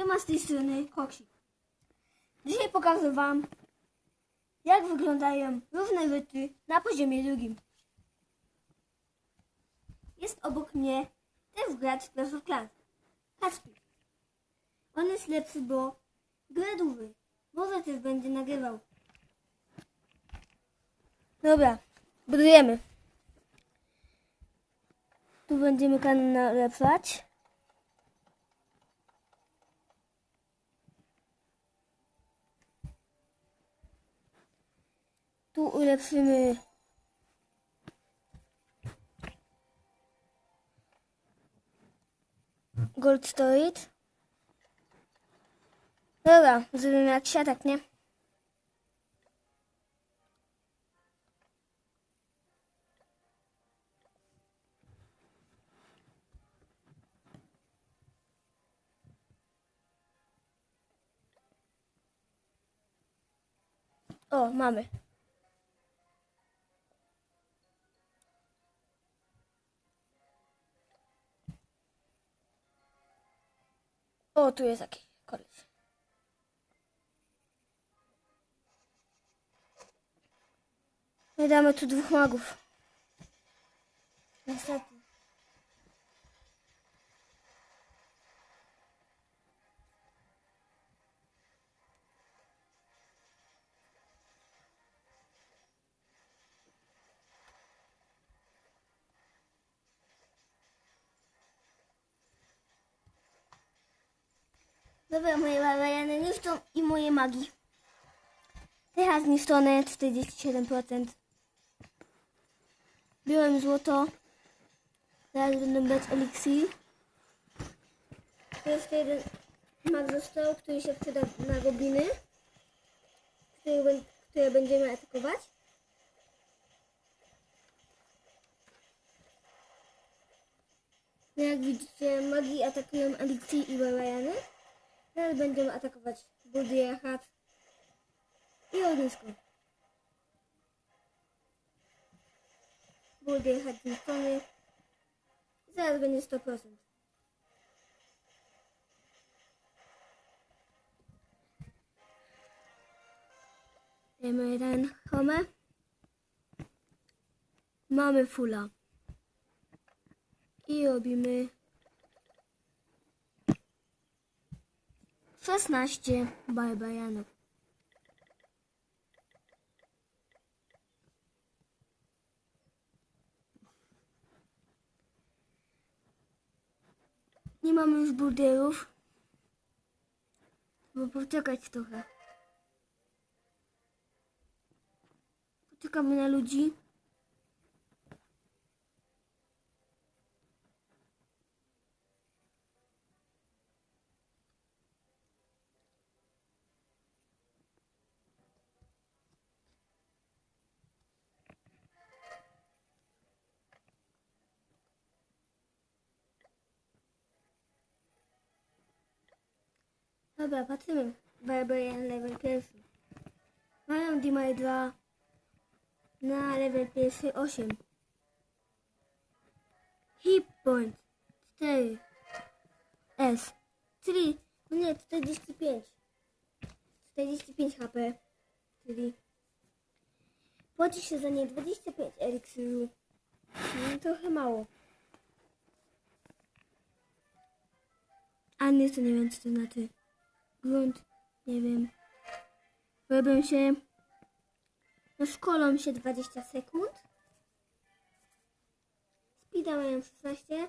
Siema z tej strony Koksik. Dzisiaj pokażę Wam, jak wyglądają różne byty na poziomie drugim. Jest obok mnie też gracz Clash of Clans. On jest lepszy, bo gra dłużej. Może też będzie nagrywał. Dobra, budujemy. Tu będziemy kanał nalepszać. Tu ulepszymy Gold Storage. Dobra, zrobimy jak siatak, nie? O, mamy. O, tu jest taki koleś. I damy tu dwóch magów. Niestety. Dobra, moje barbariany niszczą i moje magi. Teraz zniszczone 47%. Biorę złoto. Teraz będę brać eliksir. Jest jeden mag został, który się przyda na gobliny. Które będziemy atakować. Jak widzicie, magi atakują eliksir i barbariany. Teraz będziemy atakować Budiachat i ognisko. Budiachat zniszczony. Zaraz będzie 100%. Dajemy jeden home. Mamy fula. I robimy 16 barbarianów. Nie mamy już burderów. Bo poczekać trochę. Poczekamy na ludzi. Dobra, patrzymy. Barbarian level pierwszy. Mają Dimay 2 na level pierwszy 8. Hit point 4 S. 3 no nie 45 45 HP czyli płaci się za nie 25 eliksiru no, trochę mało. A nie to nie wiem co to znaczy grunt nie wiem. Robią się no szkolą się 20 sekund. Speeda mają 16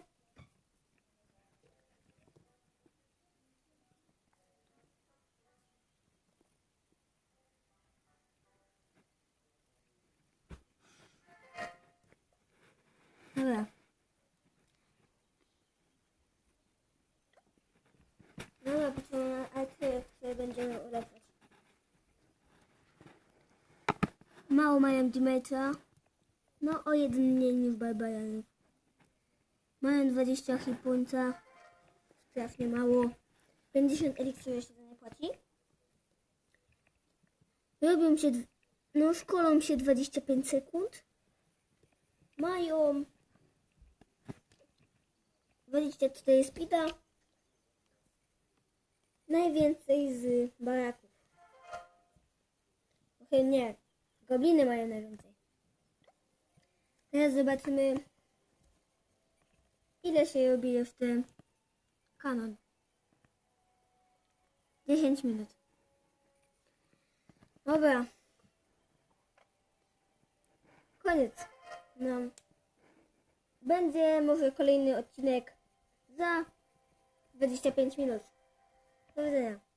Mało mają Dimetra. No o jeden mniej niż Barbarianów. Mają 20 hipunca. Strasznie mało. 50 eliksirów jeszcze za nie płaci. Robią się, no szkolą się 25 sekund. Mają 24 speeda. najwięcej z baraków. Okej, nie. Gobliny mają najwięcej. Teraz zobaczymy, ile się robi jeszcze kanon. 10 minut. Dobra. Koniec. No. Będzie może kolejny odcinek za 25 minut. Do widzenia.